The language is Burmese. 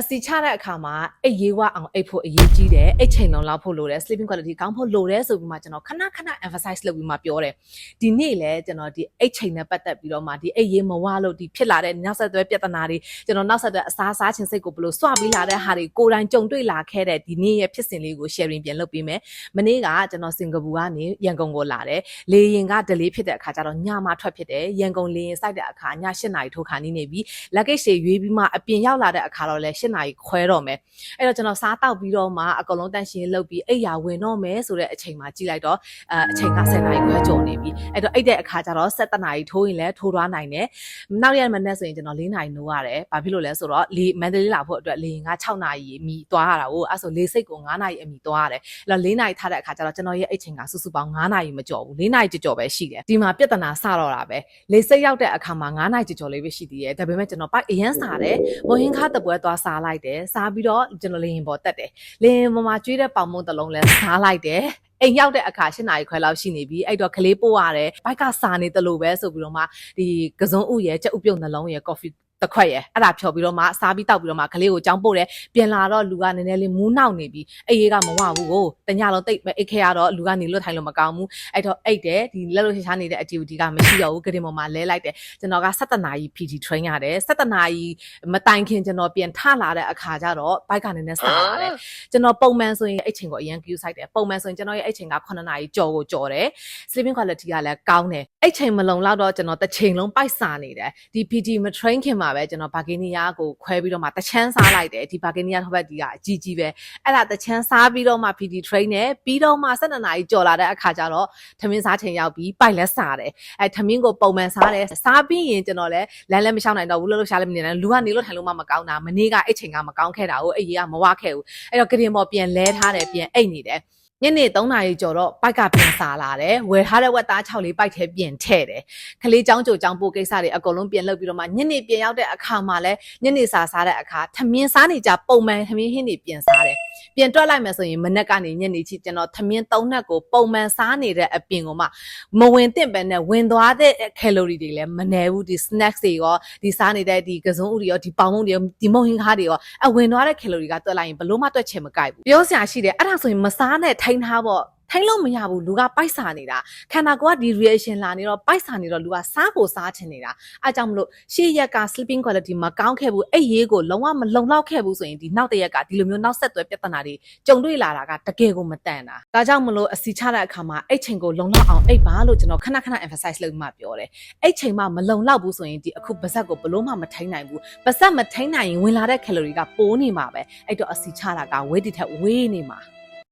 အစီချတဲ့အခါမှာအိတ်ရေးဝအောင်အိတ်ဖို့အရေးကြီးတယ်အိတ်ချိန်လုံးလောက်ဖို့လိုတယ် sleeping quality ကောင်းဖို့လိုတယ်ဆိုပြီးမှကျွန်တော်ခဏခဏ emphasize လုပ်ပြီးမှပြောတယ်ဒီနေ့လဲကျွန်တော်ဒီအိတ်ချိန်နဲ့ပတ်သက်ပြီးတော့မှဒီအိတ်ရေးမဝလို့ဒီဖြစ်လာတဲ့နောက်ဆက်တွဲပြဿနာတွေကျွန်တော်နောက်ဆက်တွဲအစားစားခြင်းစိတ်ကိုဘယ်လိုစွပြီးလာတဲ့ဟာတွေကိုယ်တိုင်ကြုံတွေ့လာခဲ့တဲ့ဒီနေ့ရဲ့ဖြစ်စဉ်လေးကို sharing ပြန်လုပ်ပေးမယ်မနေ့ကကျွန်တော်စင်ကာပူကနေရန်ကုန်ကိုလာတယ်လေရင်က delay ဖြစ်တဲ့အခါကျတော့ညမှထွက်ဖြစ်တယ်ရန်ကုန်လေရင်စိုက်တဲ့အခါည8နာရီထိုးခါနီးနေပြီ luggage တွေရွေးပြီးမှအပြင်ရောက်လာတဲ့အခါတော့လဲ8နာရီခွဲတော့မယ်အဲ့တော့ကျွန်တော်စားတောက်ပြီးတော့မှအကုန်လုံးတန့်ရှင်းလုပ်ပြီးအိပ်ယာဝင်တော့မယ်ဆိုတဲ့အချိန်မှာကြည့်လိုက်တော့အဲအချိန်က10နာရီခွဲကျော်နေပြီအဲ့တော့အိပ်တဲ့အခါကျတော့7နာရီထိုးရင်လည်းထိုးသွားနိုင်တယ်နောက်ရက်မနေ့ဆိုရင်ကျွန်တော်4နာရီနိုးရတယ်ဘာဖြစ်လို့လဲဆိုတော့လေမန္တလေးလာဖို့အတွက်လေရင်က6နာရီအမိသွားရတာကိုအဲ့ဆိုလေစိတ်ကို9နာရီအမိသွားရတယ်အဲ့တော့4နာရီထားတဲ့အခါကျတော့ကျွန်တော်ရဲ့အိပ်ချိန်ကစုစုပေါင်း9နာရီမကျော်ဘူး4နာရီကျော်ကျော်ပဲရှိတယ်ဒီမှာပြဿနာစတော့တာပဲလေစိတ်ရောက်တဲ့အခါမှာ9နာရီကျော်ကျော်လေးပဲရှိသေးတယ်ဒါပေမဲ့ကျွန်တော်ပိုက်အရန်စားတယ်မွန်ဟင်းခါတပွဲသွားစားလိုက်တယ်စားပြီးတော့ကျွန်တော်လေရင်ပေါ်တက်တယ်လေရင်ပေါ်မှာကျွေးတဲ့ပေါင်မုံတစ်လုံးလဲစားလိုက်တယ်အိမ်ရောက်တဲ့အခါ၈နာရီခွဲလောက်ရှိနေပြီအဲ့တော့ကလေးပို့ရတယ်ဘိုက်ကစားနေတယ်လို့ပဲဆိုပြီးတော့မှဒီကစုံဥရဲ့ချက်ဥပြုတ်နှလုံးရဲ့ coffee တစ်ခွက်ရယ်အဲ့ဒါဖြော်ပြီးတော့မှစားပြီးတောက်ပြီးတော့မှကလေးကိုကြောင်းပို့တယ်ပြန်လာတော့လူကနည်းနည်းလေးမူးနှောက်နေပြီအိရေးကမဝဘူးကိုတညလုံးတိတ်အိတ်ခဲရတော့လူကနေလွတ်ထိုင်လို့မကောင်းဘူးအဲ့တော့အိတ်တယ်ဒီလက်လို့ရှားနေတဲ့ activity ကမရှိတော့ဘူးကတင်ပေါ်မှာလဲလိုက်တယ်ကျွန်တော်က17နာရီ PT train ရတယ်17နာရီမတိုင်ခင်ကျွန်တော်ပြန်ထလာတဲ့အခါကျတော့ဘိုက်ကနည်းနည်းစားလာတယ်ကျွန်တော်ပုံမှန်ဆိုရင်အိတ်ချိန်ကိုအရင် queue site တယ်ပုံမှန်ဆိုရင်ကျွန်တော်ရဲ့အိတ်ချိန်က9နာရီကြော်ကိုကြော်တယ် sleeping quality ကလည်းကောင်းတယ်အိတ်ချိန်မလုံလောက်တော့ကျွန်တော်တစ်ချိန်လုံးပိုက်စာနေတယ်ဒီ PT မ train ခင်မှာပဲကျွန်တော်ဘာဂီနီယာကိုခွဲပြီးတော့မှတချမ်းစားလိုက်တယ်ဒီဘာဂီနီယာထောက်ဘက်ဒီကအကြီးကြီးပဲအဲ့ဒါတချမ်းစားပြီးတော့မှ PT train နဲ့ပြီးတော့မှ12နာရီကြော်လာတဲ့အခါကျတော့ထမင်းစားချိန်ရောက်ပြီးပိုက်လက်စားတယ်အဲထမင်းကိုပုံမှန်စားတယ်စားပြီးရင်ကျွန်တော်လည်းလမ်းလည်းမလျှောက်နိုင်တော့ဘူးလို့လို့ရှားလည်းမနေနိုင်လူကနေလို့ထိုင်လို့မှမကောင်းတာမနေ့ကအိတ်ချိန်ကမကောင်းခဲ့တာကိုအိတ်ကြီးကမဝခဲ့ဘူးအဲ့တော့ကရင်ပေါ်ပြန်လဲထားတယ်ပြန်အိတ်နေတယ် ညနေ3နာရီကျော်တော့ပိုက်ကပြန်စားလာတယ်ဝယ်ထားတဲ့ဝက်သား6လေးပိုက်ထဲပြင်ထည့်တယ်ခလေးចောင်းကြိုចောင်းပို့ကိစ္စတွေအကုန်လုံးပြင်လုပ်ပြီးတော့မှညနေပြန်ရောက်တဲ့အခါမှာလဲညနေစာစားတဲ့အခါထမင်းစားနေကြပုံမှန်ထမင်းဟင်းတွေပြင်စားတယ် ပြင်တွက်လိုက်မယ်ဆိုရင်မနက်ကနေညနေချီကျွန်တော်ထမင်း3နက်ကိုပုံမှန်စားနေတဲ့အပြင်ကိုမှမဝင်သင့်ပဲနဲ့ဝင်သွားတဲ့ကယ်လိုရီတွေလည်းမနှဲဘူးဒီ snacks တွေရောဒီစားနေတဲ့ဒီကစုံဥတွေရောဒီပေါင်မုံတွေရောဒီမုံဟင်းကားတွေရောအဝင်သွားတဲ့ကယ်လိုရီကတွက်လိုက်ရင်ဘလို့မှတွက်ချင်မကြိုက်ဘူးပြောစရာရှိတယ်အဲ့ဒါဆိုရင်မစားနဲ့ထိုင်းထားပေါ့ ထိုင်းလို့မရဘူးလူကပိုက်စာနေတာခန္ဓာကိုယ်ကဒီ reaction လာနေတော့ပိုက်စာနေတော့လူကစားကိုစားချင်နေတာအဲကြောင့်မလို့ရှေ့ရက်က sleeping quality မကောင်းခဲ့ဘူးအဲ့ရေးကိုလုံးဝမလုံလောက်ခဲ့ဘူးဆိုရင်ဒီနောက်တစ်ရက်ကဒီလိုမျိုးနောက်ဆက်တွဲပြဿနာတွေကြုံတွေ့လာတာကတကယ်ကိုမတန်တာဒါကြောင့်မလို့အစီချတဲ့အခါမှာအဲ့ချိန်ကိုလုံလောက်အောင်အိတ်ပါလို့ကျွန်တော်ခဏခဏ emphasize လုပ်မှပြောတယ်အဲ့ချိန်မှမလုံလောက်ဘူးဆိုရင်ဒီအခုပါဇက်ကိုဘလို့မှမထိန်နိုင်ဘူးပါဇက်မထိန်နိုင်ရင်ဝင်လာတဲ့ calorie ကပိုးနေမှာပဲအဲ့တော့အစီချတာကဝေးတီထက်ဝေးနေမှာ